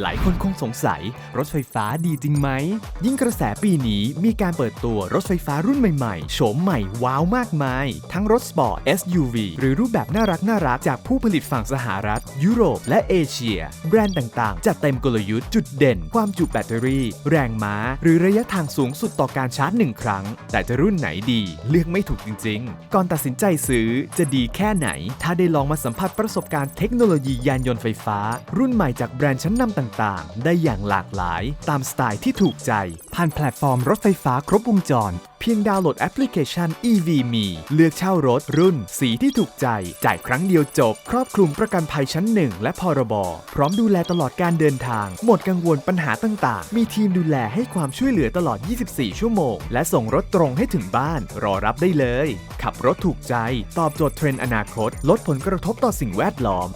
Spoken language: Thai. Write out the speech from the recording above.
หลายคนคงสงสัย รถไฟฟ้าดีจริงไหม ยิ่งกระแสปีนี้มีการเปิดตัวรถไฟฟ้ารุ่นใหม่ๆ โฉมใหม่ว้าวมากมาย ทั้งรถสปอร์ต SUV หรือรูปแบบน่ารักน่ารักจากผู้ผลิตฝั่งสหรัฐ ยุโรปและเอเชีย แบรนด์ต่างๆ จัดเต็มกลยุทธ์จุดเด่น ความจุแบตเตอรี่ แรงม้า หรือระยะทางสูงสุดต่อการชาร์จหนึ่งครั้ง แต่จะรุ่นไหนดี เลือกไม่ถูกจริง ๆ ก่อนตัดสินใจซื้อจะดีแค่ไหน ถ้าได้ลองมาสัมผัสประสบการณ์เทคโนโลยียานยนต์ไฟฟ้า รุ่นใหม่จากแบรนด์ชั้นนำต่างๆ ได้อย่างหลากหลาย ตามสไตล์ที่ถูกใจ ผ่านแพลตฟอร์มรถไฟฟ้าครบวงจร เพียงดาวน์โหลดแอปพลิเคชัน EV มีเลือกเช่ารถรุ่น สีที่ถูกใจ จ่ายครั้งเดียวจบ ครอบคลุมประกันภัยชั้นหนึ่งและพรบ พร้อมดูแลตลอดการเดินทาง หมดกังวลปัญหาต่างๆ มีทีมดูแลให้ความช่วยเหลือตลอด 24 ชั่วโมง และส่งรถตรงให้ถึงบ้าน รอรับได้เลย ขับรถถูกใจ ตอบโจทย์เทรนด์อนาคต ลดผลกระทบต่อสิ่งแวดล้อม